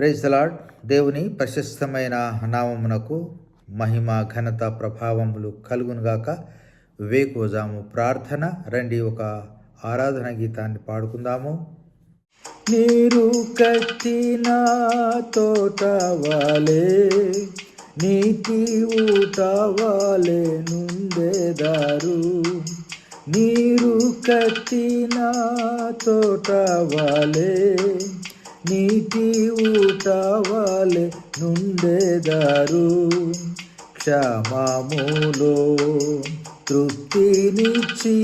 Praise lord దేవుని ప్రశస్తమైన నామమునకు మహిమ ఘనత ప్రభావములు కలుగునుగాక వేకోజాము ప్రార్థన. రండి ఒక ఆరాధన గీతాన్ని పాడుకుందాము. నీరు కత్తిన తోట వాలే నీతి ఊట వాలే నుండేదారు నీరు కత్తిన తోట వాలే నీటి ఊట వాలే నుండేదారు క్షమాములో తృప్తినిచ్చి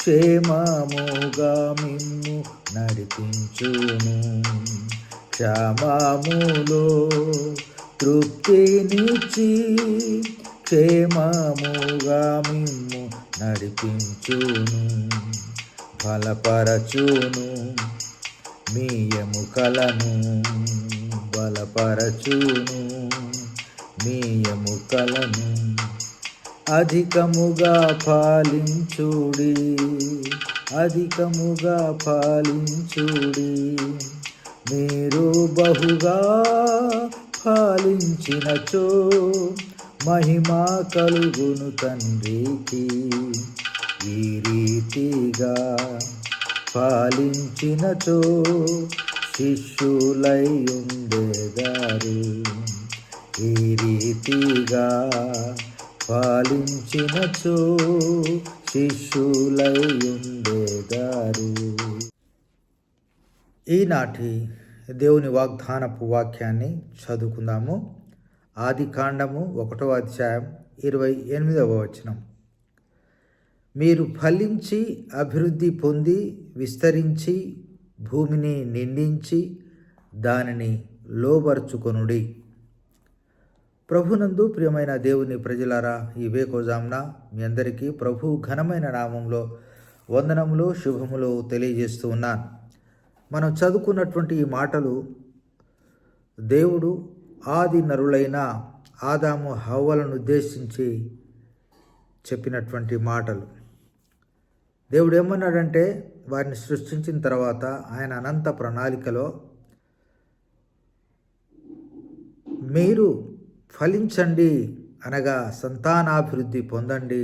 క్షేమముగా మిమ్ము నడిపించును క్షమాములో తృప్తినిచ్చి క్షేమముగా మిమ్ము నడిపించును బలపరచును మీ ఎముకలను బలపరచును. మీ ఎముకలను అధికముగా పాలించుడి అధికముగా పాలించుడి మీరు బహుగా పాలించినచో మహిమ కలుగును తండ్రికి. ఈ రీతిగా పాలించినచో శిష్యులై ఉండేదారు ఈ రీతిగా పాలించినచో శిష్యులై ఉండేదారు ఈనాటి దేవుని వాగ్దానపు వాక్యాన్ని చదువుకుందాము. ఆది కాండము ఒకటో అధ్యాయం ఇరవై ఎనిమిదవ వచనం. మీరు ఫలించి అభివృద్ధి పొంది విస్తరించి భూమిని నిండించి దానిని లోబరుచుకొనుడి. ప్రభునందు ప్రియమైన దేవుని ప్రజలారా ఈ వేకోజామున మీ అందరికీ ప్రభు ఘనమైన నామంలో వందనములు శుభములు తెలియజేస్తూ ఉన్నాను. మనం చదువుకున్నటువంటి ఈ మాటలు దేవుడు ఆది నరులైన ఆదాము హవ్వలను ఉద్దేశించి చెప్పినటువంటి మాటలు. దేవుడు ఏమన్నాడంటే వారిని సృష్టించిన తర్వాత ఆయన అనంత ప్రణాళికలో మీరు ఫలించండి అనగా సంతానాభివృద్ధి పొందండి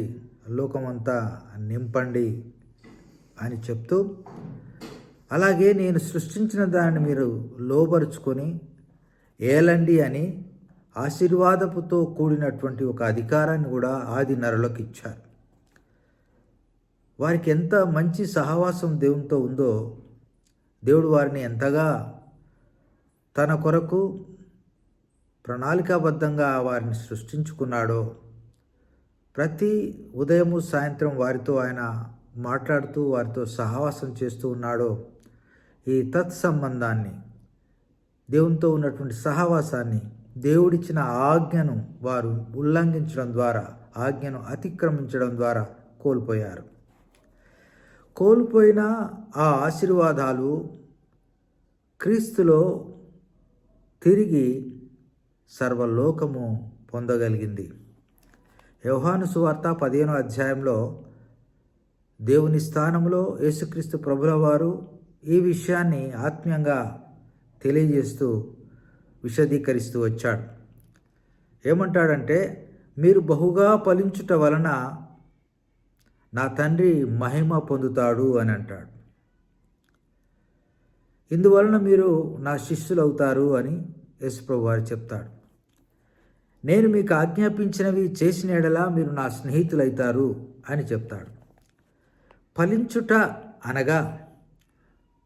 లోకమంతా నింపండి అని చెప్తూ అలాగే నేను సృష్టించిన దాన్ని మీరు లోబరుచుకొని ఏలండి అని ఆశీర్వాదపుతో కూడినటువంటి ఒక అధికారాన్ని కూడా ఆది నరులకు ఇచ్చారు. వారికి ఎంత మంచి సహవాసం దేవునితో ఉందో దేవుడు వారిని ఎంతగా తన కొరకు ప్రణాళికాబద్ధంగా వారిని సృష్టించుకున్నాడో ప్రతి ఉదయము సాయంత్రం వారితో ఆయన మాట్లాడుతూ వారితో సహవాసం చేస్తూ ఉన్నాడో ఈ తత్సంబంధాన్ని దేవునితో ఉన్నటువంటి సహవాసాన్ని దేవుడిచ్చిన ఆజ్ఞను వారు ఉల్లంఘించడం ద్వారా ఆజ్ఞను అతిక్రమించడం ద్వారా కోల్పోయారు. కోల్పోయిన ఆ ఆశీర్వాదాలు క్రీస్తులో తిరిగి సర్వలోకము పొందగలిగింది. యోహాను సువార్త పదిహేనో అధ్యాయంలో దేవుని స్థానంలో యేసుక్రీస్తు ప్రభుల వారు ఈ విషయాన్ని ఆత్మీయంగా తెలియజేస్తూ విశదీకరిస్తూ వచ్చాడు. ఏమంటాడంటే మీరు బహుగా ఫలించుట వలన నా తండ్రి మహిమ పొందుతాడు అని అంటాడు. ఇందువలన మీరు నా శిష్యులు అవుతారు అని యేసుప్రభు వారు చెప్తాడు నేను మీకు ఆజ్ఞాపించినవి చేసిన ఎడలా మీరు నా స్నేహితులైతారు అని చెప్తాడు. ఫలించుట అనగా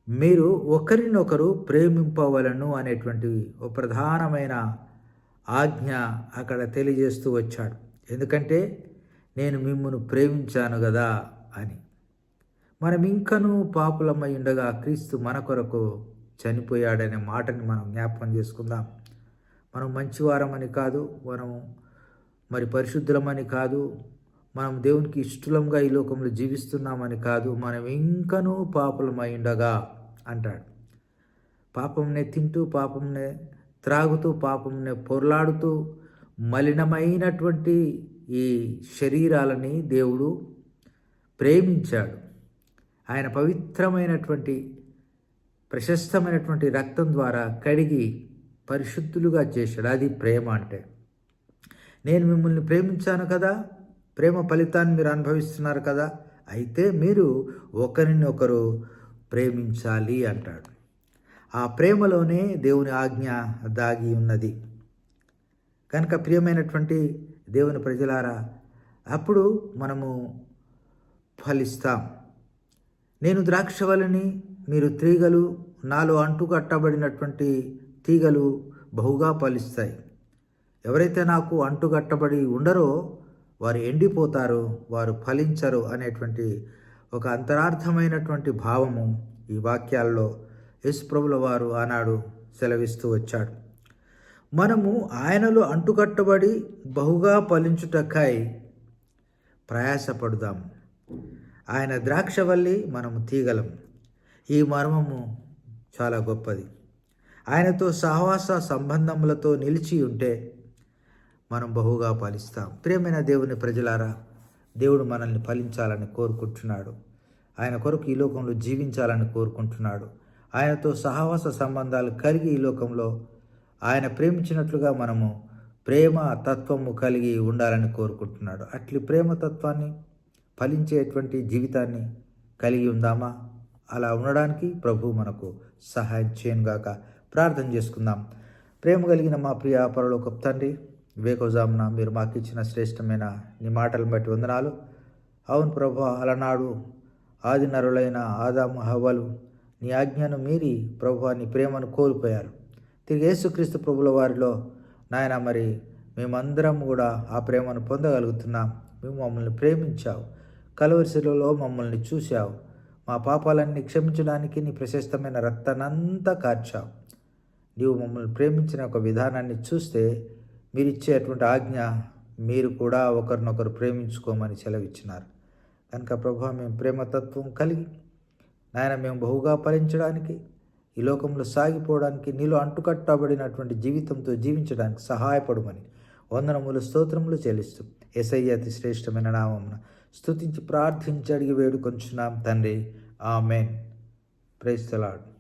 మీరు ఒకరినొకరు ప్రేమింపవలను అనేటువంటి ఒక ప్రధానమైన ఆజ్ఞ అక్కడ తెలియజేస్తూ వచ్చాడు. ఎందుకంటే నేను మిమ్మల్ని ప్రేమించాను కదా అని. మనం ఇంకనూ పాపులమై ఉండగా క్రీస్తు మన కొరకు చనిపోయాడనే మాటని మనం జ్ఞాపకం చేసుకుందాం. మనం మంచివారమని కాదు మనం మరి పరిశుద్ధులమని కాదు మనం దేవునికి ఇష్టలంగా ఈ లోకంలో జీవిస్తున్నామని కాదు మనం ఇంకనూ పాపులమై ఉండగా అంటాడు. పాపంనే తింటూ పాపంనే త్రాగుతూ పాపంనే పొరలాడుతూ మలినమైనటువంటి ఈ శరీరాలని దేవుడు ప్రేమించాడు. ఆయన పవిత్రమైనటువంటి ప్రశస్తమైనటువంటి రక్తం ద్వారా కడిగి పరిశుద్ధులుగా చేశాడు. అది ప్రేమ అంటే. నేను మిమ్మల్ని ప్రేమించాను కదా ప్రేమ ఫలితాన్ని మీరు అనుభవిస్తున్నారు కదా అయితే మీరు ఒకరిని ఒకరు ప్రేమించాలి అంటాడు. ఆ ప్రేమలోనే దేవుని ఆజ్ఞ దాగి ఉన్నది. కనుక ప్రియమైనటువంటి దేవుని ప్రజలారా అప్పుడు మనము ఫలిస్తాం. నేను ద్రాక్షవలని మీరు తీగలు నాలో అంటుకట్టబడినటువంటి తీగలు బహుగా ఫలిస్తాయి. ఎవరైతే నాకు అంటుకట్టబడి ఉండరో వారు ఎండిపోతారు వారు ఫలించరు అనేటువంటి ఒక అంతరార్థమైనటువంటి భావము ఈ వాక్యాల్లో యేసుప్రభుల వారు ఆనాడు సెలవిస్తూ వచ్చాడు. మనము ఆయనలో అంటుకట్టబడి బహుగా ఫలించుటకై ప్రయాసపడుదాం. ఆయన ద్రాక్షవల్లి మనము తీగలం. ఈ మర్మము చాలా గొప్పది. ఆయనతో సహవాస సంబంధములతో నిలిచి ఉంటే మనం బహుగా ఫలిస్తాం. ప్రియమైన దేవుని ప్రజలారా దేవుడు మనల్ని ఫలించాలని కోరుకుంటున్నాడు. ఆయన కొరకు ఈ లోకంలో జీవించాలని కోరుకుంటున్నాడు. ఆయనతో సహవాస సంబంధాలు కలిగి ఈ లోకంలో ఆయన ప్రేమించినట్లుగా మనము ప్రేమ తత్వము కలిగి ఉండాలని కోరుకుంటున్నాడు. అట్లి ప్రేమ తత్వాన్ని ఫలించేటువంటి జీవితాన్ని కలిగి ఉందామా? అలా ఉండడానికి ప్రభు మనకు సహాయం చేయనుగాక ప్రార్థన చేసుకుందాం. ప్రేమ కలిగిన మా ప్రియ పరలోక తండ్రి వేకోజామున మీరు మాకు ఇచ్చిన శ్రేష్టమైన నీ మాటలను బట్టి వందనాలు. అవును ప్రభు అలనాడు ఆది నరులైన ఆదాము హవలు నీ ఆజ్ఞను మీరి ప్రభు నీ ప్రేమను కోల్పోయారు. తిరిగి యేసుక్రీస్తు ప్రభుల వారిలో నాయన మరి మేమందరం కూడా ఆ ప్రేమను పొందగలుగుతున్నాం. మేము మమ్మల్ని ప్రేమించావు. కలవరిశిలలో మమ్మల్ని చూశావు. మా పాపాలన్నీ క్షమించడానికి నీ ప్రశస్తమైన రక్తానంతా కార్చావు. నీవు మమ్మల్ని ప్రేమించిన ఒక విధానాన్ని చూస్తే మీరు ఇచ్చేటువంటి ఆజ్ఞ మీరు కూడా ఒకరినొకరు ప్రేమించుకోమని సెలవిచ్చినారు. కనుక ప్రభు మేము ప్రేమతత్వం కలిగి నాయన మేము బహుగా ఫలించడానికి ఈ లోకంలో సాగిపోవడానికి నీలో అంటుకట్టబడినటువంటి జీవితంతో జీవించడానికి సహాయపడమని వందనములు స్తోత్రములు చెల్లిస్తూ ఎస్ఐ అతి శ్రేష్టమైన నామమున స్థుతించి ప్రార్థించి అడిగి వేడుకొంచున్నాం తండ్రి. ఆమెన్. ప్రైస్తలాడు